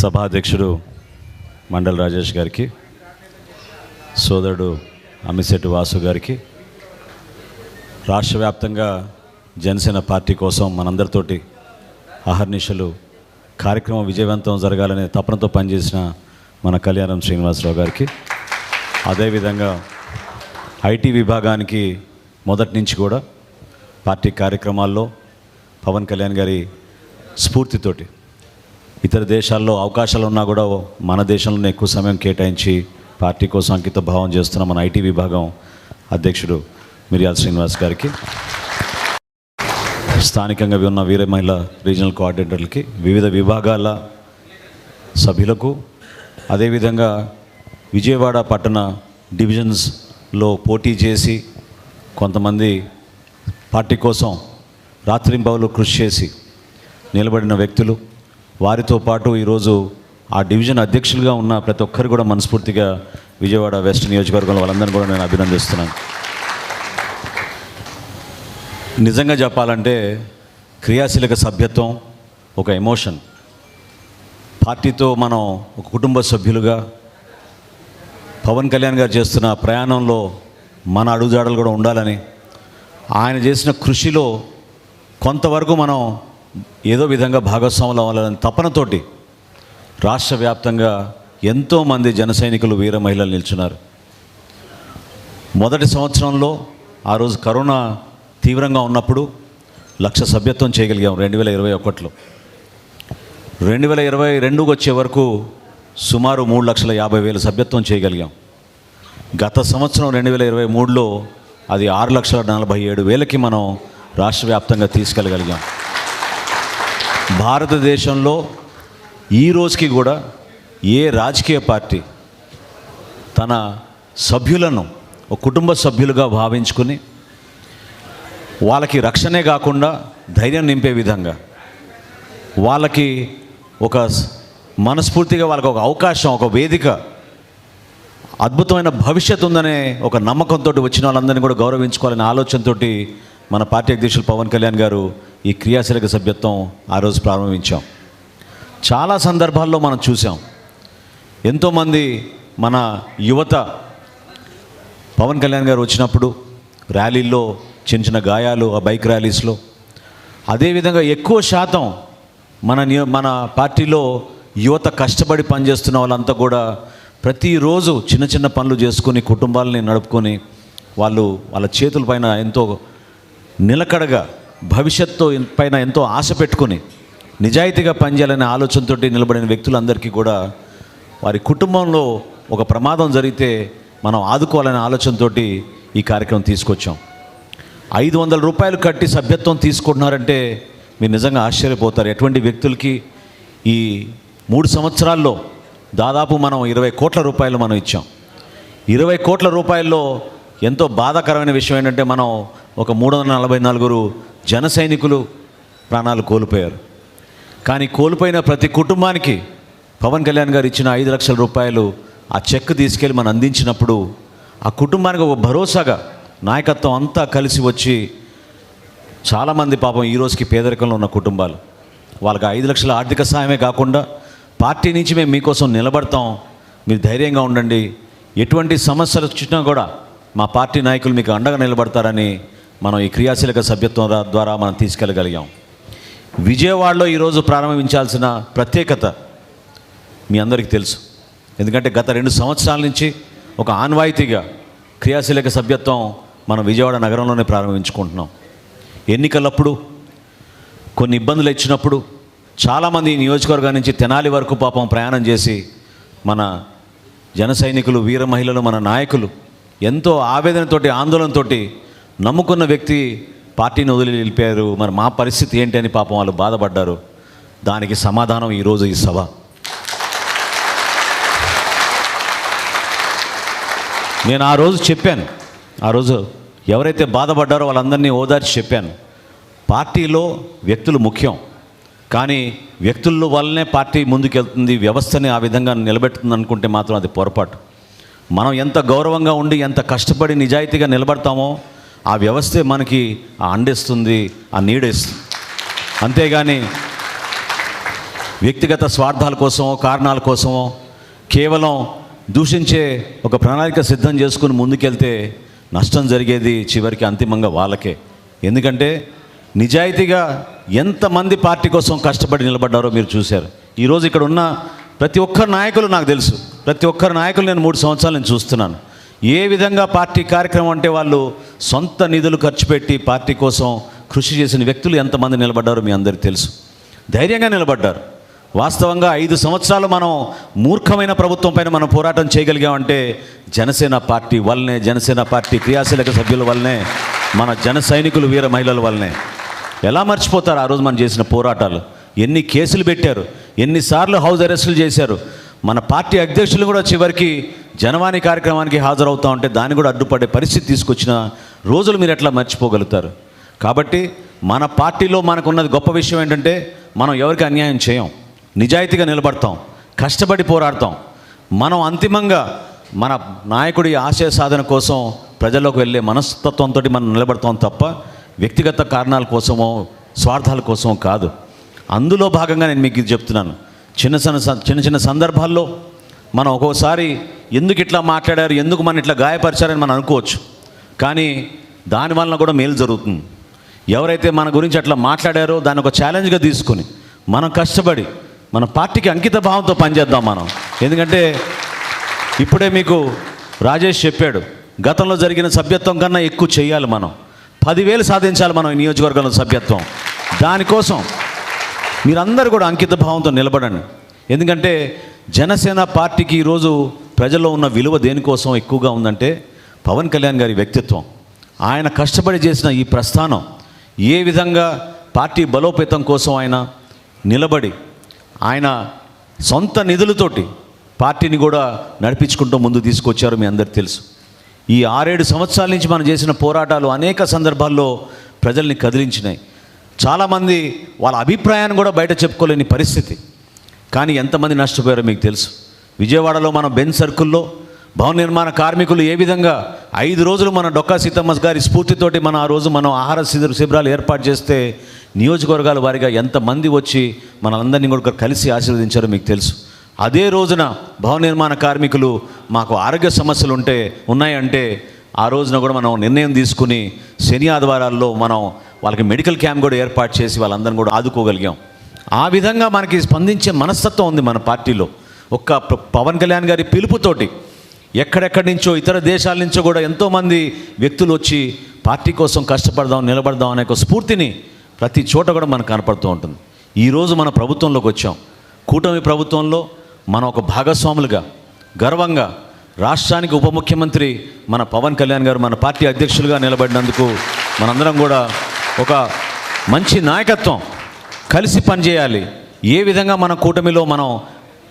సభాధ్యక్షుడు మండల్ రాజేష్ గారికి సోదరుడు అమిశెట్టి వాసు గారికి రాష్ట్ర వ్యాప్తంగా జనసేన పార్టీ కోసం మనందరితోటి అహర్నిశలు కార్యక్రమం విజయవంతం జరగాలనే తపనతో పనిచేసిన మన కళ్యాణం శ్రీనివాసరావు గారికి. అదేవిధంగా ఐటీ విభాగానికి మొదటి నుంచి కూడా పార్టీ కార్యక్రమాల్లో పవన్ కళ్యాణ్ గారి స్ఫూర్తితోటి ఇతర దేశాల్లో అవకాశాలు ఉన్నా కూడా మన దేశంలోనే ఎక్కువ సమయం కేటాయించి పార్టీ కోసం అంకిత భావం చేస్తున్న మన ఐటీ విభాగం అధ్యక్షుడు మిర్యాల్ శ్రీనివాస్ గారికి స్థానికంగా ఉన్న వీర మహిళ రీజనల్ కోఆర్డినేటర్లకి వివిధ విభాగాల సభ్యులకు అదేవిధంగా విజయవాడ పట్టణ డివిజన్స్లో పోటీ చేసి కొంతమంది పార్టీ కోసం రాత్రింబవలు కృషి చేసి నిలబడిన వ్యక్తులు వారితో పాటు ఈరోజు ఆ డివిజన్ అధ్యక్షులుగా ఉన్న ప్రతి ఒక్కరు కూడా మనస్ఫూర్తిగా విజయవాడ వెస్ట్ నియోజకవర్గంలో వాళ్ళందరినీ కూడా నేను అభినందిస్తున్నాను. నిజంగా చెప్పాలంటే క్రియాశీలక సభ్యత్వం ఒక ఎమోషన్. పార్టీతో మనం ఒక కుటుంబ సభ్యులుగా పవన్ కళ్యాణ్ గారు చేస్తున్న ప్రయాణంలో మన అడుగుజాడలు కూడా ఉండాలని ఆయన చేసిన కృషిలో కొంతవరకు మనం ఏదో విధంగా భాగస్వాములు అవ్వాలని తపనతోటి రాష్ట్ర వ్యాప్తంగా ఎంతోమంది జన సైనికులు వీర మహిళలు నిల్చున్నారు. మొదటి సంవత్సరంలో ఆ రోజు కరోనా తీవ్రంగా ఉన్నప్పుడు లక్ష సభ్యత్వం చేయగలిగాం రెండు వేల ఇరవై ఒకటిలో. రెండు వేల ఇరవై రెండుకి వచ్చే వరకు సుమారు మూడు లక్షల యాభై వేల సభ్యత్వం చేయగలిగాం. గత సంవత్సరం రెండు వేల ఇరవై మూడులో అది ఆరు లక్షల నలభై ఏడు వేలకి మనం రాష్ట్ర వ్యాప్తంగా తీసుకెళ్ళగలిగాం. భారతదేశంలో ఈ రోజుకి కూడా ఏ రాజకీయ పార్టీ తన సభ్యులను ఒక కుటుంబ సభ్యులుగా భావించుకుని వాళ్ళకి రక్షణే కాకుండా ధైర్యం నింపే విధంగా వాళ్ళకి ఒక మనస్ఫూర్తిగా వాళ్ళకి ఒక అవకాశం ఒక వేదిక అద్భుతమైన భవిష్యత్తు ఉందనే ఒక నమ్మకంతో వచ్చిన వాళ్ళందరినీ కూడా గౌరవించుకోవాలనే ఆలోచనతోటి మన పార్టీ అధ్యక్షులు పవన్ కళ్యాణ్ గారు ఈ క్రియాశీలక సభ్యత్వం ఆ రోజు ప్రారంభించాం. చాలా సందర్భాల్లో మనం చూసాం ఎంతోమంది మన యువత పవన్ కళ్యాణ్ గారు వచ్చినప్పుడు ర్యాలీల్లో చిన్న చిన్న గాయాలు ఆ బైక్ ర్యాలీస్లో. అదేవిధంగా ఎక్కువ శాతం మన మన పార్టీలో యువత కష్టపడి పనిచేస్తున్న వాళ్ళంతా కూడా ప్రతిరోజు చిన్న చిన్న పనులు చేసుకొని కుటుంబాలని నడుపుకొని వాళ్ళు వాళ్ళ చేతుల పైన ఎంతో నిలకడగా భవిష్యత్తు పైన ఎంతో ఆశ పెట్టుకుని నిజాయితీగా పనిచేయాలనే ఆలోచనతో నిలబడిన వ్యక్తులందరికీ కూడా వారి కుటుంబంలో ఒక ప్రమాదం జరిగితే మనం ఆదుకోవాలనే ఆలోచనతోటి ఈ కార్యక్రమం తీసుకొచ్చాం. ఐదు వందల రూపాయలు కట్టి సభ్యత్వం తీసుకుంటున్నారంటే మీరు నిజంగా ఆశ్చర్యపోతారు. ఎటువంటి వ్యక్తులకి ఈ మూడు సంవత్సరాల్లో దాదాపు మనం ఇరవై కోట్ల రూపాయలు మనం ఇచ్చాం. ఇరవై కోట్ల రూపాయల్లో ఎంతో బాధాకరమైన విషయం ఏంటంటే మనం ఒక మూడు వందల నలభై నలుగురు జన సైనికులు ప్రాణాలు కోల్పోయారు. కానీ కోల్పోయిన ప్రతి కుటుంబానికి పవన్ కళ్యాణ్ గారు ఇచ్చిన ఐదు లక్షల రూపాయలు ఆ చెక్ తీసుకెళ్ళి మనం అందించినప్పుడు ఆ కుటుంబానికి ఒక భరోసాగా నాయకత్వం అంతా కలిసి వచ్చి చాలామంది పాపం ఈ రోజుకి పేదరికంలో ఉన్న కుటుంబాలు. వాళ్ళకి ఐదు లక్షల ఆర్థిక సాయమే కాకుండా పార్టీ నుంచి మేము మీకోసం నిలబడతాం. మీరు ధైర్యంగా ఉండండి. ఎటువంటి సమస్యలు వచ్చినా కూడా మా పార్టీ నాయకులు మీకు అండగా నిలబడతారని మనం ఈ క్రియాశీలక సభ్యత్వం ద్వారా మనం తీసుకెళ్ళగలిగాం. విజయవాడలో ఈరోజు ప్రారంభించాల్సిన ప్రత్యేకత మీ అందరికీ తెలుసు. ఎందుకంటే గత రెండు సంవత్సరాల నుంచి ఒక ఆన్వాయితీగా క్రియాశీలక సభ్యత్వం మనం విజయవాడ నగరంలోనే ప్రారంభించుకుంటున్నాం. ఎన్నికలప్పుడు కొన్ని ఇబ్బందులు ఇచ్చినప్పుడు చాలామంది నియోజకవర్గం నుంచి తెనాలి వరకు పాపం ప్రయాణం చేసి మన జన సైనికులు వీర మహిళలు మన నాయకులు ఎంతో ఆవేదనతోటి ఆందోళనతోటి నమ్ముకున్న వ్యక్తి పార్టీని వదిలి వెళ్ళిపోయారు మరి మా పరిస్థితి ఏంటి అని పాపం వాళ్ళు బాధపడ్డారు. దానికి సమాధానం ఈరోజు ఈ సభ. నేను ఆ రోజు చెప్పాను. ఆ రోజు ఎవరైతే బాధపడ్డారో వాళ్ళందరినీ ఓదార్చి చెప్పాను. పార్టీలో వ్యక్తులు ముఖ్యం. కానీ వ్యక్తుల వల్లనే పార్టీ ముందుకెళ్తుంది. వ్యవస్థని ఆ విధంగా నిలబెడుతుంది అనుకుంటే మాత్రం అది పొరపాటు. మనం ఎంత గౌరవంగా ఉండి ఎంత కష్టపడి నిజాయితీగా నిలబడతామో ఆ వ్యవస్థే మనకి ఆ అండేస్తుంది ఆ నీడేస్తుంది. అంతేగాని వ్యక్తిగత స్వార్థాల కోసమో కారణాల కోసమో కేవలం దూషించే ఒక ప్రణాళిక సిద్ధం చేసుకుని ముందుకెళ్తే నష్టం జరిగేది చివరికి అంతిమంగా వాళ్ళకే. ఎందుకంటే నిజాయితీగా ఎంతమంది పార్టీ కోసం కష్టపడి నిలబడ్డారో మీరు చూశారు. ఈరోజు ఇక్కడ ఉన్న ప్రతి ఒక్కరు నాయకులు నాకు తెలుసు. ప్రతి ఒక్కరు నాయకులు నేను మూడు సంవత్సరాలు నేను చూస్తున్నాను. ఏ విధంగా పార్టీ కార్యక్రమం అంటే వాళ్ళు సొంత నిధులు ఖర్చు పెట్టి పార్టీ కోసం కృషి చేసిన వ్యక్తులు ఎంతమంది నిలబడ్డారో మీ అందరికీ తెలుసు. ధైర్యంగా నిలబడ్డారు. వాస్తవంగా ఐదు సంవత్సరాలు మనం మూర్ఖమైన ప్రభుత్వం పైన మనం పోరాటం చేయగలిగామంటే జనసేన పార్టీ వల్లనే జనసేన పార్టీ క్రియాశీలక సభ్యుల వల్లనే మన జన సైనికులు వీర మహిళల వల్లనే. ఎలా మర్చిపోతారు ఆ రోజు మనం చేసిన పోరాటాలు? ఎన్ని కేసులు పెట్టారు? ఎన్నిసార్లు హౌస్ అరెస్టులు చేశారు? మన పార్టీ అధ్యక్షులు కూడా చివరికి జనవాణి కార్యక్రమానికి హాజరవుతా ఉంటే దాన్ని కూడా అడ్డుపడే పరిస్థితి తీసుకొచ్చిన రోజులు మీరు ఎట్లా మర్చిపోగలుగుతారు? కాబట్టి మన పార్టీలో మనకున్నది గొప్ప విషయం ఏంటంటే మనం ఎవరికి అన్యాయం చేయం. నిజాయితీగా నిలబడతాం. కష్టపడి పోరాడతాం. మనం అంతిమంగా మన నాయకుడి ఆశయ సాధన కోసం ప్రజల్లోకి వెళ్ళే మనస్తత్వంతో మనం నిలబడతాం తప్ప వ్యక్తిగత కారణాల కోసమో స్వార్థాల కోసమో కాదు. అందులో భాగంగా నేను మీకు ఇది చెప్తున్నాను. చిన్న చిన్న స- చిన్న చిన్న సందర్భాల్లో మనం ఒక్కోసారి ఎందుకు ఇట్లా మాట్లాడారు ఎందుకు మనం ఇట్లా గాయపరిచారని మనం అనుకోవచ్చు. కానీ దానివల్ల కూడా మేలు జరుగుతుంది. ఎవరైతే మన గురించి అట్లా మాట్లాడారో దాన్ని ఒక ఛాలెంజ్గా తీసుకొని మనం కష్టపడి మన పార్టీకి అంకిత భావంతో పనిచేద్దాం మనం. ఎందుకంటే ఇప్పుడే మీకు రాజేష్ చెప్పాడు గతంలో జరిగిన సభ్యత్వం కన్నా ఎక్కువ చేయాలి మనం. పదివేలు సాధించాలి మనం ఈ నియోజకవర్గంలో సభ్యత్వం. దానికోసం మీరందరూ కూడా అంకిత భావంతో నిలబడండి. ఎందుకంటే జనసేన పార్టీకి ఈరోజు ప్రజల్లో ఉన్న విలువ దేనికోసం ఎక్కువగా ఉందంటే పవన్ కళ్యాణ్ గారి వ్యక్తిత్వం. ఆయన కష్టపడి చేసిన ఈ ప్రస్థానం ఏ విధంగా పార్టీ బలోపేతం కోసం ఆయన నిలబడి ఆయన సొంత నిధులతోటి పార్టీని కూడా నడిపించుకుంటూ ముందు తీసుకొచ్చారు మీ అందరికీ తెలుసు. ఈ ఆరేడు సంవత్సరాల నుంచి మనం చేసిన పోరాటాలు అనేక సందర్భాల్లో ప్రజల్ని కదిలించినాయి. చాలామంది వాళ్ళ అభిప్రాయాన్ని కూడా బయట చెప్పుకోలేని పరిస్థితి. కానీ ఎంతమంది నష్టపోయారో మీకు తెలుసు. విజయవాడలో మన బెన్ సర్కిల్లో భవన నిర్మాణ కార్మికులు ఏ విధంగా ఐదు రోజులు మన డొక్కా సీతమ్మ గారి స్ఫూర్తితోటి మనం ఆ రోజు మనం ఆహార శిబిర శిబిరాలు ఏర్పాటు చేస్తే నియోజకవర్గాల వారిగా ఎంతమంది వచ్చి మనందరినీ కూడా కలిసి ఆశీర్వదించారో మీకు తెలుసు. అదే రోజున భవన నిర్మాణ కార్మికులు మాకు ఆరోగ్య సమస్యలు ఉంటే ఉన్నాయంటే ఆ రోజున కూడా మనం నిర్ణయం తీసుకుని శని ఆదివారాల్లో మనం వాళ్ళకి మెడికల్ క్యాంప్ కూడా ఏర్పాటు చేసి వాళ్ళందరిని కూడా ఆదుకోగలిగాం. ఆ విధంగా మనకి స్పందించే మనస్తత్వం ఉంది మన పార్టీలో. ఒక్క పవన్ కళ్యాణ్ గారి పిలుపుతోటి ఎక్కడెక్కడి నుంచో ఇతర దేశాల నుంచో కూడా ఎంతోమంది వ్యక్తులు వచ్చి పార్టీ కోసం కష్టపడదాం నిలబడదాం అనే ఒక స్ఫూర్తిని ప్రతి చోట కూడా మనకు కనపడుతూ ఉంటుంది. ఈరోజు మన ప్రభుత్వంలోకి వచ్చాం. కూటమి ప్రభుత్వంలో మనం ఒక భాగస్వాములుగా గర్వంగా రాష్ట్రానికి ఉప ముఖ్యమంత్రి మన పవన్ కళ్యాణ్ గారు మన పార్టీ అధ్యక్షులుగా నిలబడినందుకు మనందరం కూడా ఒక మంచి నాయకత్వం కలిసి పనిచేయాలి. ఏ విధంగా మన కూటమిలో మనం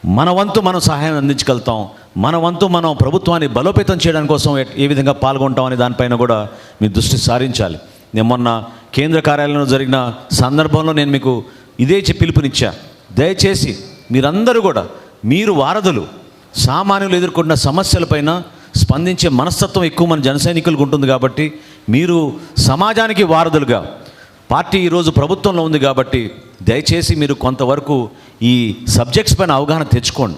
మన వంతు మనం సహాయం అందించగలుగుతాం మన వంతు మనం ప్రభుత్వాన్ని బలోపేతం చేయడం కోసం ఏ- విధంగా పాల్గొంటాం అనే దానిపైన కూడా మీ దృష్టి సారించాలి. నేను మొన్న కేంద్ర కార్యాలయంలో జరిగిన సందర్భంలో నేను మీకు ఇదే చెప్పి పిలుపునిచ్చా. దయచేసి మీరందరూ కూడా మీరు వారధులు సామాన్యులు ఎదుర్కొంటున్న సమస్యలపైన స్పందించే మనస్తత్వం ఎక్కువ మన జనసైనికులకు ఉంటుంది కాబట్టి మీరు సమాజానికి వారధులుగా పార్టీ ఈరోజు ప్రభుత్వంలో ఉంది కాబట్టి దయచేసి మీరు కొంతవరకు ఈ సబ్జెక్ట్స్ పైన అవగాహన తెచ్చుకోండి.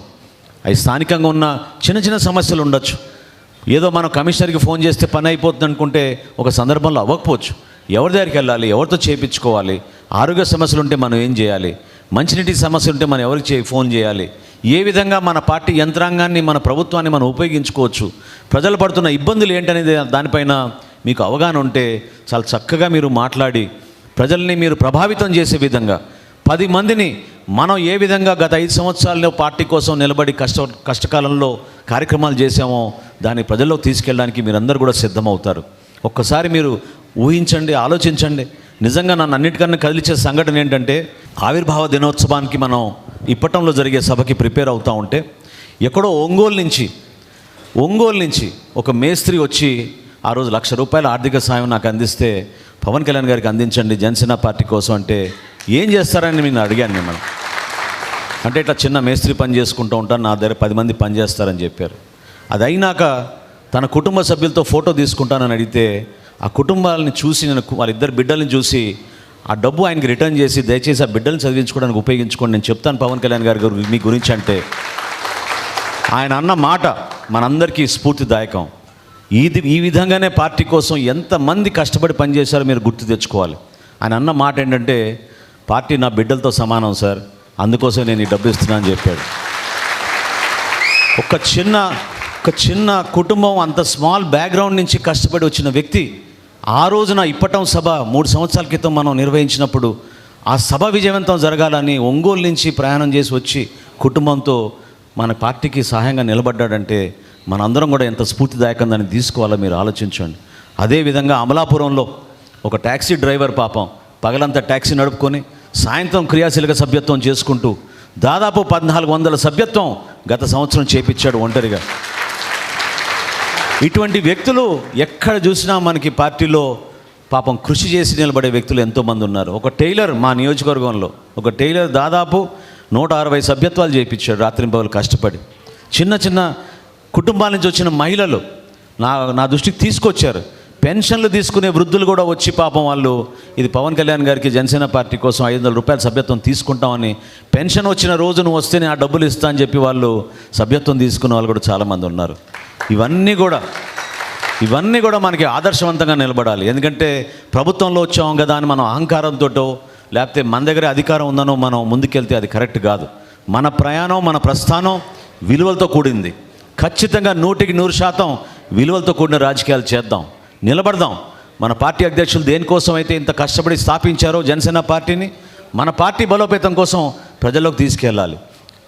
అవి స్థానికంగా ఉన్న చిన్న చిన్న సమస్యలు ఉండొచ్చు. ఏదో మనం కమిషనర్కి ఫోన్ చేస్తే పని అయిపోతుంది అనుకుంటే ఒక సందర్భంలో అవ్వకపోవచ్చు. ఎవరి దగ్గరికి వెళ్ళాలి? ఎవరితో చేయించుకోవాలి ఆరోగ్య సమస్యలు ఉంటే మనం ఏం చేయాలి? మంచినీటి సమస్యలు ఉంటే మనం ఎవరికి చే ఫోన్ చేయాలి? ఏ విధంగా మన పార్టీ యంత్రాంగాన్ని మన ప్రభుత్వాన్ని మనం ఉపయోగించుకోవచ్చు? ప్రజలు పడుతున్న ఇబ్బందులు ఏంటనేది దానిపైన మీకు అవగాహన ఉంటే చాలా చక్కగా మీరు మాట్లాడి ప్రజల్ని మీరు ప్రభావితం చేసే విధంగా పది మందిని మనం ఏ విధంగా గత ఐదు సంవత్సరాల్లో పార్టీ కోసం నిలబడి కష్ట కష్టకాలంలో కార్యక్రమాలు చేశామో దాన్ని ప్రజల్లో తీసుకెళ్ళడానికి మీరందరూ కూడా సిద్ధమవుతారు. ఒక్కసారి మీరు ఊహించండి ఆలోచించండి. నిజంగా నన్ను అన్నిటికన్నా కదిలించే సంఘటన ఏంటంటే ఆవిర్భావ దినోత్సవానికి మనం ఇప్పటంలో జరిగే సభకి ప్రిపేర్ అవుతూ ఉంటే ఎక్కడో ఒంగోలు నుంచి ఒంగోలు నుంచి ఒక మేస్త్రి వచ్చి ఆ రోజు లక్ష రూపాయల ఆర్థిక సాయం నాకు అందిస్తే పవన్ కళ్యాణ్ గారికి అందించండి జనసేన పార్టీ కోసం అంటే ఏం చేస్తారని నేను అడిగాను మిమ్మల్ని. అంటే ఇట్లా చిన్న మేస్త్రి పని చేసుకుంటూ ఉంటాను నా దగ్గర పది మంది పని చేస్తారని చెప్పారు. అది అయినాక తన కుటుంబ సభ్యులతో ఫోటో తీసుకుంటానని అడిగితే ఆ కుటుంబాలని చూసి నేను వాళ్ళిద్దరు బిడ్డల్ని చూసి ఆ డబ్బు ఆయనకి రిటర్న్ చేసి దయచేసి ఆ బిడ్డలు చదివించుకోవడానికి ఉపయోగించుకోండి నేను చెప్తాను పవన్ కళ్యాణ్ గారి మీ గురించి అంటే. ఆయన అన్న మాట మనందరికీ స్ఫూర్తిదాయకం. ఇది ఈ విధంగానే పార్టీ కోసం ఎంతమంది కష్టపడి పనిచేశారో మీరు గుర్తు తెచ్చుకోవాలి. ఆయన అన్న మాట ఏంటంటే పార్టీ నా బిడ్డలతో సమానం సార్. అందుకోసం నేను ఈ డబ్బు ఇస్తున్నా అని చెప్పాడు. ఒక చిన్న ఒక చిన్న కుటుంబం అంత స్మాల్ బ్యాక్గ్రౌండ్ నుంచి కష్టపడి వచ్చిన వ్యక్తి ఆ రోజున ఇప్పటం సభ మూడు సంవత్సరాల క్రితం మనం నిర్వహించినప్పుడు ఆ సభ విజయవంతం జరగాలని ఒంగోలు నుంచి ప్రయాణం చేసి వచ్చి కుటుంబంతో మన పార్టీకి సహాయంగా నిలబడ్డాడంటే మనందరం కూడా ఎంత స్ఫూర్తిదాయకం దాన్ని తీసుకోవాలో మీరు ఆలోచించండి. అదేవిధంగా అమలాపురంలో ఒక ట్యాక్సీ డ్రైవర్ పాపం పగలంతా ట్యాక్సీ నడుపుకొని సాయంత్రం క్రియాశీలక సభ్యత్వం చేసుకుంటూ దాదాపు పద్నాలుగు వందల సభ్యత్వం గత సంవత్సరం చేపించాడు ఒంటరిగా. ఇటువంటి వ్యక్తులు ఎక్కడ చూసినా మనకి పార్టీలో పాపం కృషి చేసి నిలబడే వ్యక్తులు ఎంతోమంది ఉన్నారు. ఒక టైలర్ మా నియోజకవర్గంలో ఒక టైలర్ దాదాపు నూట అరవై సభ్యత్వాలు చేయించాడు రాత్రింపవలు కష్టపడి. చిన్న చిన్న కుటుంబాల నుంచి వచ్చిన మహిళలు నా నా దృష్టికి తీసుకొచ్చారు. పెన్షన్లు తీసుకునే వృద్ధులు కూడా వచ్చి పాపం వాళ్ళు ఇది పవన్ కళ్యాణ్ గారికి జనసేన పార్టీ కోసం ఐదు వందల రూపాయల సభ్యత్వం తీసుకుంటామని పెన్షన్ వచ్చిన రోజు నువ్వు వస్తేనే ఆ డబ్బులు ఇస్తా అని చెప్పి వాళ్ళు సభ్యత్వం తీసుకున్న వాళ్ళు కూడా చాలామంది ఉన్నారు. ఇవన్నీ కూడా ఇవన్నీ కూడా మనకి ఆదర్శవంతంగా నిలబడాలి. ఎందుకంటే ప్రభుత్వంలో వచ్చాం కదా అని మనం అహంకారంతోటో లేకపోతే మన దగ్గర అధికారం ఉందనో మనం ముందుకెళ్తే అది కరెక్ట్ కాదు. మన ప్రయాణం మన ప్రస్థానం విలువలతో కూడింది. ఖచ్చితంగా నూటికి నూరు శాతం విలువలతో కూడిన రాజకీయాలు చేద్దాం. నిలబడదాం. మన పార్టీ అధ్యక్షులు దేనికోసం అయితే ఇంత కష్టపడి స్థాపించారో జనసేన పార్టీని మన పార్టీ బలోపేతం కోసం ప్రజల్లోకి తీసుకెళ్ళాలి.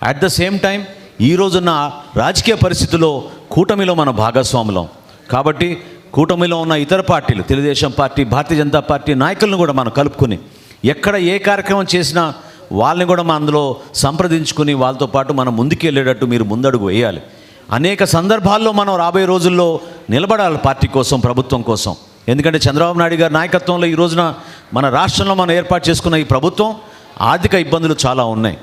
అట్ ద సేమ్ టైం ఈ రోజున్న రాజకీయ పరిస్థితుల్లో కూటమిలో మన భాగస్వాములం. కాబట్టి కూటమిలో ఉన్న ఇతర పార్టీలు తెలుగుదేశం పార్టీ భారతీయ జనతా పార్టీ నాయకులను కూడా మనం కలుపుకుని ఎక్కడ ఏ కార్యక్రమం చేసినా వాళ్ళని కూడా మనం అందులో సంప్రదించుకుని వాళ్ళతో పాటు మనం ముందుకు వెళ్ళేటట్టు మీరు ముందడుగు వేయాలి. అనేక సందర్భాల్లో మనం రాబోయే రోజుల్లో నిలబడాలి పార్టీ కోసం ప్రభుత్వం కోసం. ఎందుకంటే చంద్రబాబు నాయుడు గారి నాయకత్వంలో ఈ రోజున మన రాష్ట్రంలో మనం ఏర్పాటు చేసుకున్న ఈ ప్రభుత్వం ఆర్థిక ఇబ్బందులు చాలా ఉన్నాయి.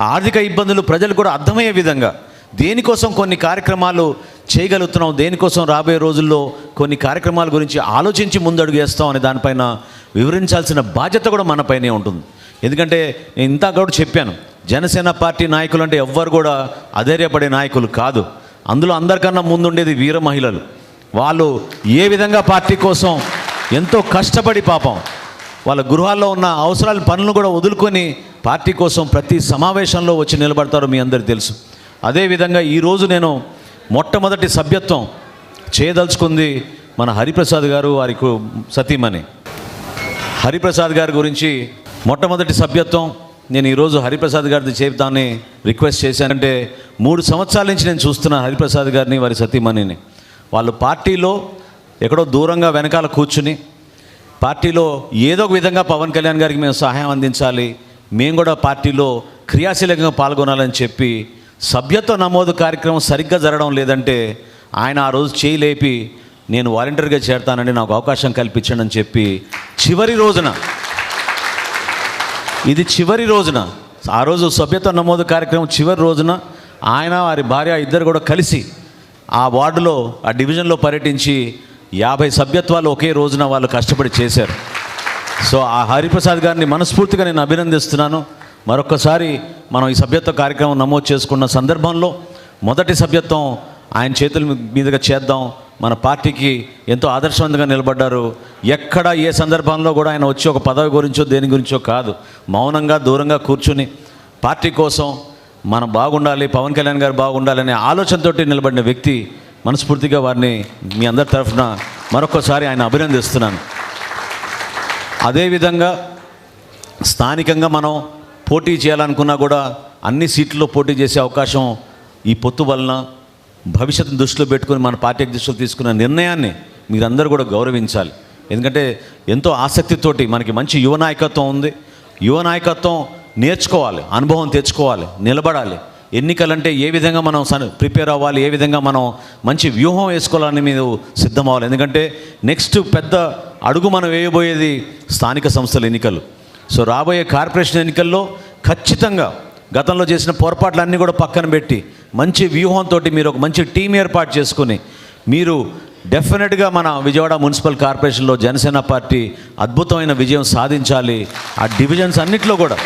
ఆర్థిక ఇబ్బందులు ప్రజలు కూడా అర్థమయ్యే విధంగా దేనికోసం కొన్ని కార్యక్రమాలు చేయగలుగుతున్నాం దేనికోసం రాబోయే రోజుల్లో కొన్ని కార్యక్రమాల గురించి ఆలోచించి ముందడుగు వేస్తాం అనే దానిపైన వివరించాల్సిన బాధ్యత కూడా మనపైనే ఉంటుంది. ఎందుకంటే నేను ఇంత కూడా చెప్పాను జనసేన పార్టీ నాయకులు అంటే ఎవ్వరు కూడా అధైర్యపడే నాయకులు కాదు. అందులో అందరికన్నా ముందుండేది వీర మహిళలు. వాళ్ళు ఏ విధంగా పార్టీ కోసం ఎంతో కష్టపడి పాపం. వాళ్ళ గృహాల్లో ఉన్న అవసరాల పనులు కూడా వదులుకొని పార్టీ కోసం ప్రతి సమావేశంలో వచ్చి నిలబడతారు మీ అందరికి తెలుసు. అదేవిధంగా ఈరోజు నేను మొట్టమొదటి సభ్యత్వం చేయదలుచుకుంది మన హరిప్రసాద్ గారు వారి సతీమణి. హరిప్రసాద్ గారి గురించి మొట్టమొదటి సభ్యత్వం నేను ఈరోజు హరిప్రసాద్ గారిది చెప్తానని రిక్వెస్ట్ చేశానంటే మూడు సంవత్సరాల నుంచి నేను చూస్తున్నాను హరిప్రసాద్ గారిని వారి సతీమణిని. వాళ్ళు పార్టీలో ఎక్కడో దూరంగా వెనకాల కూర్చుని పార్టీలో ఏదో ఒక విధంగా పవన్ కళ్యాణ్ గారికి మేము సహాయం అందించాలి మేము కూడా పార్టీలో క్రియాశీలకంగా పాల్గొనాలని చెప్పి సభ్యత్వ నమోదు కార్యక్రమం సరిగ్గా జరగడం లేదంటే ఆయన ఆ రోజు చేయలేపి నేను వాలంటీర్గా చేరతానని నాకు అవకాశం కల్పించండి అని చెప్పి చివరి రోజున ఇది చివరి రోజున. ఆ రోజు సభ్యత్వ నమోదు కార్యక్రమం చివరి రోజున ఆయన వారి భార్య ఇద్దరు కూడా కలిసి ఆ వార్డులో ఆ డివిజన్లో పర్యటించి యాభై సభ్యత్వాలు ఒకే రోజున వాళ్ళు కష్టపడి చేశారు. సో ఆ హరిప్రసాద్ గారిని మనస్ఫూర్తిగా నేను అభినందిస్తున్నాను. మరొకసారి మనం ఈ సభ్యత్వ కార్యక్రమం నమోదు చేసుకున్న సందర్భంలో మొదటి సభ్యత్వం ఆయన చేతుల మీదుగా చేద్దాం. మన పార్టీకి ఎంతో ఆదర్శవంతంగా నిలబడ్డారు. ఎక్కడ ఏ సందర్భంలో కూడా ఆయన వచ్చి ఒక పదవి గురించో దేని గురించో కాదు. మౌనంగా దూరంగా కూర్చుని పార్టీ కోసం మనం బాగుండాలి పవన్ కళ్యాణ్ గారు బాగుండాలనే ఆలోచనతోటి నిలబడిన వ్యక్తి మనస్ఫూర్తిగా వారిని మీ అందరి తరఫున మరొకసారి ఆయన అభినందిస్తున్నాను. అదేవిధంగా స్థానికంగా మనం పోటీ చేయాలనుకున్నా కూడా అన్ని సీట్లలో పోటీ చేసే అవకాశం ఈ పొత్తు వలన భవిష్యత్తును దృష్టిలో పెట్టుకుని మన పార్టీ అధ్యక్షులు తీసుకున్న నిర్ణయాన్ని మీరందరూ కూడా గౌరవించాలి. ఎందుకంటే ఎంతో ఆసక్తితోటి మనకి మంచి యువ నాయకత్వం ఉంది. యువ నాయకత్వం నేర్చుకోవాలి అనుభవం తెచ్చుకోవాలి నిలబడాలి. ఎన్నికలంటే ఏ విధంగా మనం సన్ ప్రిపేర్ అవ్వాలి ఏ విధంగా మనం మంచి వ్యూహం వేసుకోవాలని మీరు సిద్ధం అవ్వాలి ఎందుకంటే నెక్స్ట్ పెద్ద అడుగు మనం వేయబోయేది స్థానిక సంస్థల ఎన్నికలు. సో రాబోయే కార్పొరేషన్ ఎన్నికల్లో ఖచ్చితంగా గతంలో చేసిన పొరపాట్లన్నీ కూడా పక్కన పెట్టి మంచి వ్యూహంతో మీరు ఒక మంచి టీం ఏర్పాటు చేసుకుని మీరు డెఫినెట్గా మన విజయవాడ మున్సిపల్ కార్పొరేషన్లో జనసేన పార్టీ అద్భుతమైన విజయం సాధించాలి. ఆ డివిజన్స్ అన్నిట్లో కూడా.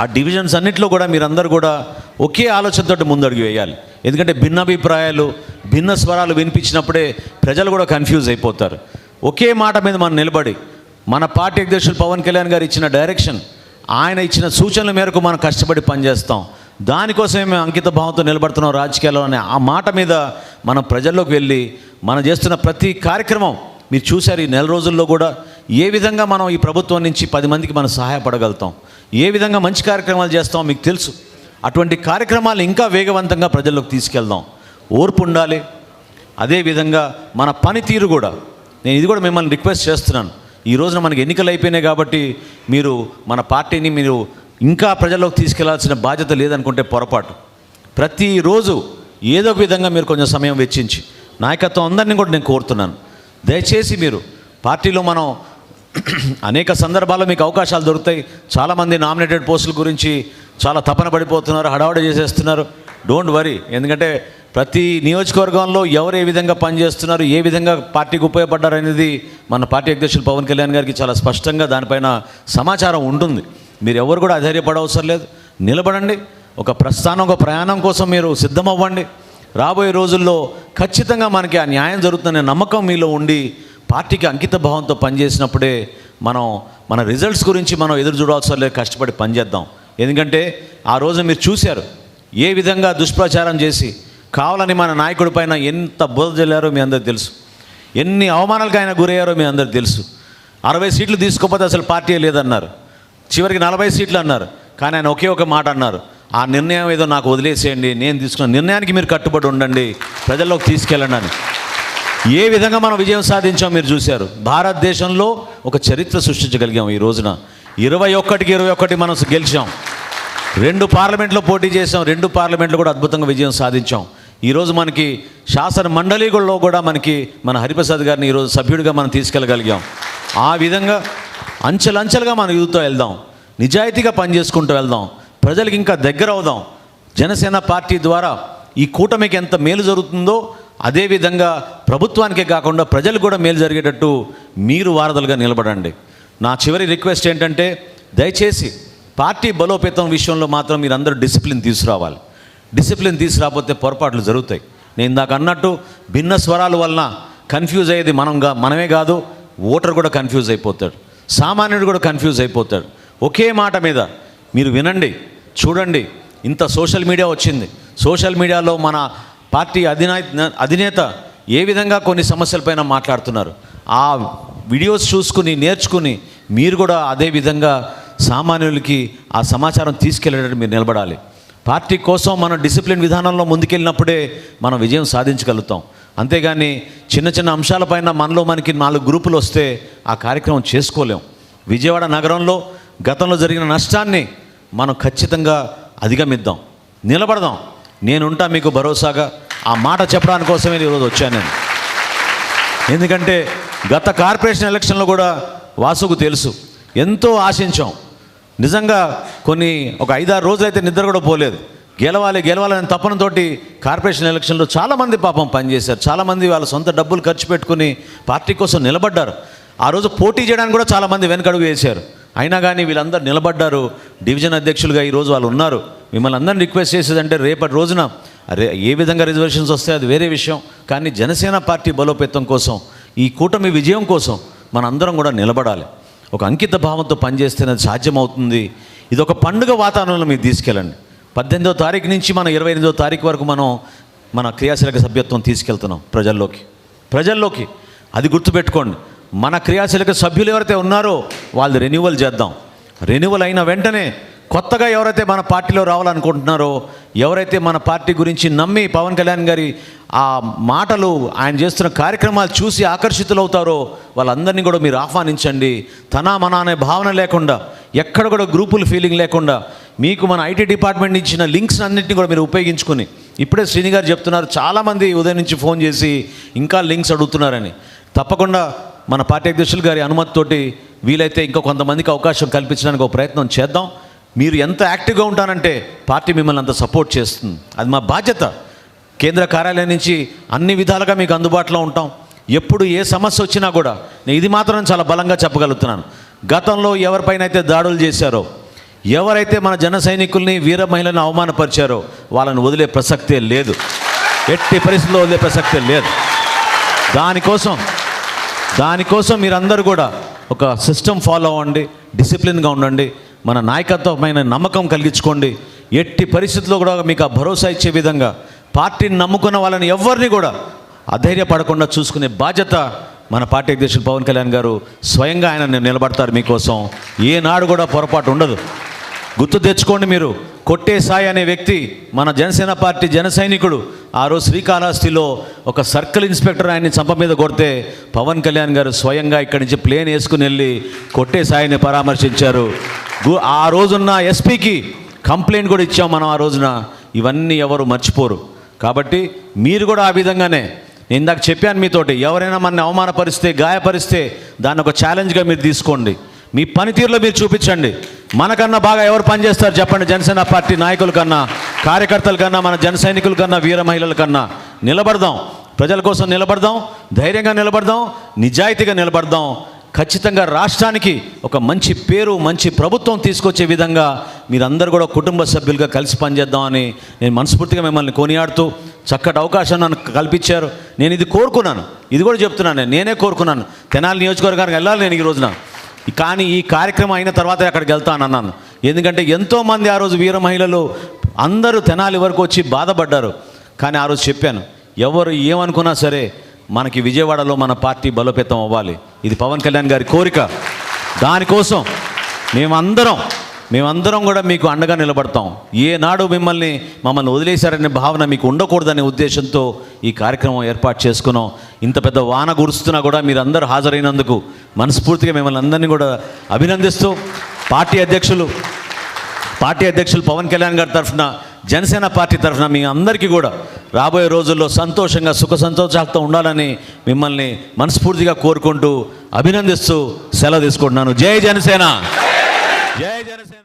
ఆ డివిజన్స్ అన్నింటిలో కూడా మీరందరూ కూడా ఒకే ఆలోచనతో ముందడుగు వేయాలి. ఎందుకంటే భిన్నాభిప్రాయాలు భిన్న స్వరాలు వినిపించినప్పుడే ప్రజలు కూడా కన్ఫ్యూజ్ అయిపోతారు. ఒకే మాట మీద మనం నిలబడి మన పార్టీ అధ్యక్షులు పవన్ కళ్యాణ్ గారు ఇచ్చిన డైరెక్షన్ ఆయన ఇచ్చిన సూచనల మేరకు మనం కష్టపడి పనిచేస్తాం. దానికోసమే మేము అంకిత భావంతో నిలబడుతున్నాం రాజకీయాల్లో అనే ఆ మాట మీద మనం ప్రజల్లోకి వెళ్ళి మనం చేస్తున్న ప్రతి కార్యక్రమం మీరు చూశారు ఈ నెల రోజుల్లో కూడా ఏ విధంగా మనం ఈ ప్రభుత్వం నుంచి పది మందికి మనం సహాయపడగలుగుతాం? ఏ విధంగా మంచి కార్యక్రమాలు చేస్తామో మీకు తెలుసు. అటువంటి కార్యక్రమాలు ఇంకా వేగవంతంగా ప్రజల్లోకి తీసుకెళ్దాం. ఓర్పు ఉండాలి. అదేవిధంగా మన పనితీరు కూడా. నేను ఇది కూడా మిమ్మల్ని రిక్వెస్ట్ చేస్తున్నాను. ఈ రోజున మనకి ఎన్నికలు అయిపోయినాయి కాబట్టి మీరు మన పార్టీని మీరు ఇంకా ప్రజల్లోకి తీసుకెళ్ళాల్సిన బాధ్యత లేదనుకుంటే పొరపాటు. ప్రతిరోజు ఏదో ఒక విధంగా మీరు కొంచెం సమయం వెచ్చించి నాయకత్వం అందరినీ కూడా నేను కోరుతున్నాను. దయచేసి మీరు పార్టీలో మనం అనేక సందర్భాల్లో మీకు అవకాశాలు దొరుకుతాయి. చాలామంది నామినేటెడ్ పోస్టుల గురించి చాలా తపన పడిపోతున్నారు హడావుడి చేసేస్తున్నారు. డోంట్ వరీ ఎందుకంటే ప్రతి నియోజకవర్గంలో ఎవరు ఏ విధంగా పనిచేస్తున్నారు ఏ విధంగా పార్టీకి ఉపయోగపడ్డారు అనేది మన పార్టీ అధ్యక్షులు పవన్ కళ్యాణ్ గారికి చాలా స్పష్టంగా దానిపైన సమాచారం ఉంటుంది. మీరు ఎవరు కూడా అధైర్యపడవసరం లేదు. నిలబడండి. ఒక ప్రస్థానం ఒక ప్రయాణం కోసం మీరు సిద్ధమవ్వండి. రాబోయే రోజుల్లో ఖచ్చితంగా మనకి ఆ న్యాయం జరుగుతుందనే నమ్మకం మీలో ఉండి పార్టీకి అంకిత భావంతో పనిచేసినప్పుడే మనం మన రిజల్ట్స్ గురించి మనం ఎదురు చూడవసరం లేదు కష్టపడి పనిచేద్దాం. ఎందుకంటే ఆ రోజు మీరు చూశారు ఏ విధంగా దుష్ప్రచారం చేసి కావాలని మన నాయకుడి పైన ఎంత బుధ జల్లారో మీ అందరికి తెలుసు. ఎన్ని అవమానాలకు ఆయన గురయ్యారో మీ అందరికి తెలుసు. అరవై సీట్లు తీసుకోకపోతే అసలు పార్టీ లేదన్నారు. చివరికి నలభై సీట్లు అన్నారు. కానీ ఆయన ఒకే ఒక మాట అన్నారు. ఆ నిర్ణయం ఏదో నాకు వదిలేసేయండి నేను తీసుకున్న నిర్ణయానికి మీరు కట్టుబడి ఉండండి ప్రజల్లోకి తీసుకెళ్ళండి అని. ఏ విధంగా మనం విజయం సాధించాం మీరు చూశారు. భారతదేశంలో ఒక చరిత్ర సృష్టించగలిగాం ఈ రోజున. ఇరవై ఒక్కటికి ఇరవై ఒకటి మనం గెలిచాం. రెండు పార్లమెంట్లో పోటీ చేసాం రెండు పార్లమెంట్లో కూడా అద్భుతంగా విజయం సాధించాం. ఈరోజు మనకి శాసన మండలిలో కూడా మనకి మన హరిప్రసాద్ గారిని ఈరోజు సభ్యుడిగా మనం తీసుకెళ్ళగలిగాం. ఆ విధంగా అంచెలంచెలుగా మనం యూత్తో వెళ్దాం. నిజాయితీగా పనిచేసుకుంటూ వెళ్దాం. ప్రజలకు ఇంకా దగ్గర అవుదాం. జనసేన పార్టీ ద్వారా ఈ కూటమికి ఎంత మేలు జరుగుతుందో అదేవిధంగా ప్రభుత్వానికే కాకుండా ప్రజలు కూడా మేలు జరిగేటట్టు మీరు వారధులుగా నిలబడండి. నా చివరి రిక్వెస్ట్ ఏంటంటే దయచేసి పార్టీ బలోపేతం విషయంలో మాత్రం మీరు అందరూ డిసిప్లిన్ తీసుకురావాలి. డిసిప్లిన్ తీసుకురాకపోతే పొరపాట్లు జరుగుతాయి. నేను ఇందాక అన్నట్టు భిన్న స్వరాల వలన కన్ఫ్యూజ్ అయ్యేది మనంగా మనమే కాదు ఓటర్ కూడా కన్ఫ్యూజ్ అయిపోతాడు. సామాన్యుడు కూడా కన్ఫ్యూజ్ అయిపోతాడు. ఒకే మాట మీద మీరు వినండి చూడండి. ఇంత సోషల్ మీడియా వచ్చింది. సోషల్ మీడియాలో మన పార్టీ అధినాయ అధినేత ఏ విధంగా కొన్ని సమస్యలపైన మాట్లాడుతున్నారు? ఆ వీడియోస్ చూసుకుని నేర్చుకుని మీరు కూడా అదే విధంగా సామాన్యులకి ఆ సమాచారం తీసుకెళ్ళేటట్టు మీరు నిలబడాలి. పార్టీ కోసం మనం డిసిప్లిన్ విధానంలో ముందుకెళ్ళినప్పుడే మనం విజయం సాధించగలుగుతాం. అంతేగాని చిన్న చిన్న అంశాలపైన మనలో మనకి నాలుగు గ్రూపులు వస్తే ఆ కార్యక్రమం చేసుకోలేం. విజయవాడ నగరంలో గతంలో జరిగిన నష్టాన్ని మనం ఖచ్చితంగా అధిగమిద్దాం. నిలబడదాం. నేనుంటా మీకు భరోసాగా. ఆ మాట చెప్పడానికి కోసమే ఈరోజు వచ్చాను నేను. ఎందుకంటే గత కార్పొరేషన్ ఎలక్షన్లో కూడా వాసుకు తెలుసు. ఎంతో ఆశించాం. నిజంగా కొన్ని ఒక ఐదారు రోజులైతే నిద్ర కూడా పోలేదు. గెలవాలి గెలవాలని తపనతోటి కార్పొరేషన్ ఎలక్షన్లో చాలామంది పాపం పనిచేశారు. చాలామంది వాళ్ళ సొంత డబ్బులు ఖర్చు పెట్టుకుని పార్టీ కోసం నిలబడ్డారు. ఆ రోజు పోటీ చేయడానికి కూడా చాలామంది వెనకడుగు వేశారు. అయినా కానీ వీళ్ళందరూ నిలబడ్డారు. డివిజన్ అధ్యక్షులుగా ఈరోజు వాళ్ళు ఉన్నారు. మిమ్మల్ని అందరిని రిక్వెస్ట్ చేసేదంటే రేపటి రోజున అరే ఏ విధంగా రిజర్వేషన్స్ వస్తాయి అది వేరే విషయం. కానీ జనసేన పార్టీ బలోపేతం కోసం ఈ కూటమి విజయం కోసం మనందరం కూడా నిలబడాలి. ఒక అంకిత భావంతో పనిచేస్తేనే అది సాధ్యమవుతుంది. ఇది ఒక పండుగ వాతావరణంలో మీరు తీసుకెళ్ళండి. పద్దెనిమిదో తారీఖు నుంచి మనం ఇరవై ఎనిమిదో తారీఖు వరకు మనం మన క్రియాశీలక సభ్యత్వం తీసుకెళ్తున్నాం ప్రజల్లోకి. ప్రజల్లోకి. అది గుర్తుపెట్టుకోండి. మన క్రియాశీలక సభ్యులు ఎవరైతే ఉన్నారో వాళ్ళు రెన్యువల్ చేద్దాం. రెన్యువల్ అయిన వెంటనే కొత్తగా ఎవరైతే మన పార్టీలో రావాలనుకుంటున్నారో ఎవరైతే మన పార్టీ గురించి నమ్మి పవన్ కళ్యాణ్ గారి ఆ మాటలు ఆయన చేస్తున్న కార్యక్రమాలు చూసి ఆకర్షితులవుతారో వాళ్ళందరినీ కూడా మీరు ఆహ్వానించండి. తన మన అనే భావన లేకుండా ఎక్కడ కూడా గ్రూపులు ఫీలింగ్ లేకుండా మీకు మన ఐటీ డిపార్ట్మెంట్ ఇచ్చిన లింక్స్ అన్నింటినీ కూడా మీరు ఉపయోగించుకుని ఇప్పుడే శ్రీని గారు చెప్తున్నారు చాలామంది ఉదయం నుంచి ఫోన్ చేసి ఇంకా లింక్స్ అడుగుతున్నారని. తప్పకుండా మన పార్టీ అధ్యక్షులు గారి అనుమతితోటి వీలైతే ఇంకా కొంతమందికి అవకాశం కల్పించడానికి ఒక ప్రయత్నం చేద్దాం. మీరు ఎంత యాక్టివ్గా ఉంటానంటే పార్టీ మిమ్మల్ని అంత సపోర్ట్ చేస్తుంది. అది మా బాధ్యత. కేంద్ర కార్యాలయం నుంచి అన్ని విధాలుగా మీకు అందుబాటులో ఉంటాం. ఎప్పుడు ఏ సమస్య వచ్చినా కూడా నేను ఇది మాత్రం చాలా బలంగా చెప్పగలుగుతున్నాను. గతంలో ఎవరిపైన అయితే దాడులు చేశారో ఎవరైతే మన జన సైనికుల్ని వీర మహిళలను అవమానపరిచారో వాళ్ళని వదిలే ప్రసక్తే లేదు. ఎట్టి పరిస్థితుల్లో వదిలే ప్రసక్తే లేదు. దానికోసం దానికోసం మీరందరూ కూడా ఒక సిస్టమ్ ఫాలో అవ్వండి డిసిప్లిన్గా ఉండండి మన నాయకత్వమైన నమ్మకం కలిగించుకోండి. ఎట్టి పరిస్థితుల్లో కూడా మీకు ఆ భరోసా ఇచ్చే విధంగా పార్టీని నమ్ముకున్న వాళ్ళని ఎవరిని కూడా అధైర్యపడకుండా చూసుకునే బాధ్యత మన పార్టీ అధ్యక్షులు పవన్ కళ్యాణ్ గారు స్వయంగా ఆయన నిలబడతారు మీకోసం. ఏనాడు కూడా పొరపాటు ఉండదు. గుర్తు తెచ్చుకోండి మీరు. కొట్టే సాయి అనే వ్యక్తి మన జనసేన పార్టీ జన సైనికుడు. ఆ రోజు శ్రీకాళహస్తిలో ఒక సర్కిల్ ఇన్స్పెక్టర్ ఆయన్ని చంప మీద కొడితే పవన్ కళ్యాణ్ గారు స్వయంగా ఇక్కడి నుంచి ప్లేన్ వేసుకుని వెళ్ళి కొట్టే సాయిని పరామర్శించారు. ఆ రోజున్న ఎస్పీకి కంప్లైంట్ కూడా ఇచ్చాం మనం ఆ రోజున. ఇవన్నీ ఎవరు మర్చిపోరు. కాబట్టి మీరు కూడా ఆ విధంగానే. నేను ఇందాక చెప్పాను మీతోటి ఎవరైనా మన అవమానపరిస్తే గాయపరిస్తే దాన్ని ఒక ఛాలెంజ్గా మీరు తీసుకోండి. మీ పనితీరులో మీరు చూపించండి. మనకన్నా బాగా ఎవరు పనిచేస్తారు చెప్పండి? జనసేన పార్టీ నాయకుల కన్నా కార్యకర్తల కన్నా మన జన సైనికుల కన్నా వీర మహిళల కన్నా నిలబడదాం. ప్రజల కోసం నిలబడదాం ధైర్యంగా నిలబడదాం నిజాయితీగా నిలబడదాం. ఖచ్చితంగా రాష్ట్రానికి ఒక మంచి పేరు మంచి ప్రభుత్వం తీసుకొచ్చే విధంగా మీరందరూ కూడా కుటుంబ సభ్యులుగా కలిసి పనిచేద్దామని నేను మనస్ఫూర్తిగా మిమ్మల్ని కొనియాడుతూ చక్కటి అవకాశం నన్ను కల్పించారు. నేను ఇది కోరుకున్నాను. ఇది కూడా చెప్తున్నాను నేను. నేనే కోరుకున్నాను. తెనాలి నియోజకవర్గానికి వెళ్ళాలి నేను ఈ రోజున. కానీ ఈ కార్యక్రమం అయిన తర్వాత అక్కడికి వెళ్తానన్నాను ఎందుకంటే ఎంతోమంది ఆ రోజు వీర మహిళలు అందరూ తెనాలి వరకు వచ్చి బాధపడ్డారు. కానీ ఆ రోజు చెప్పాను ఎవరు ఏమనుకున్నా సరే మనకి విజయవాడలో మన పార్టీ బలోపేతం అవ్వాలి. ఇది పవన్ కళ్యాణ్ గారి కోరిక. దానికోసం మేమందరం మేమందరం కూడా మీకు అండగా నిలబడతాం. ఏనాడు మిమ్మల్ని మమ్మల్ని వదిలేశారనే భావన మీకు ఉండకూడదనే ఉద్దేశంతో ఈ కార్యక్రమం ఏర్పాటు చేసుకున్నాం. ఇంత పెద్ద వాన కురుస్తున్నా కూడా మీరు అందరూ హాజరైనందుకు మనస్ఫూర్తిగా మిమ్మల్ని అందరినీ కూడా అభినందిస్తూ పార్టీ అధ్యక్షులు పార్టీ అధ్యక్షులు పవన్ కళ్యాణ్ గారి తరఫున జనసేన పార్టీ తరఫున మీ అందరికీ కూడా రాబోయే రోజుల్లో సంతోషంగా సుఖ సంతోషాలతో ఉండాలని మిమ్మల్ని మనస్ఫూర్తిగా కోరుకుంటూ అభినందిస్తూ సెలవు తీసుకుంటున్నాను. జై జనసేన! జై జనసేన!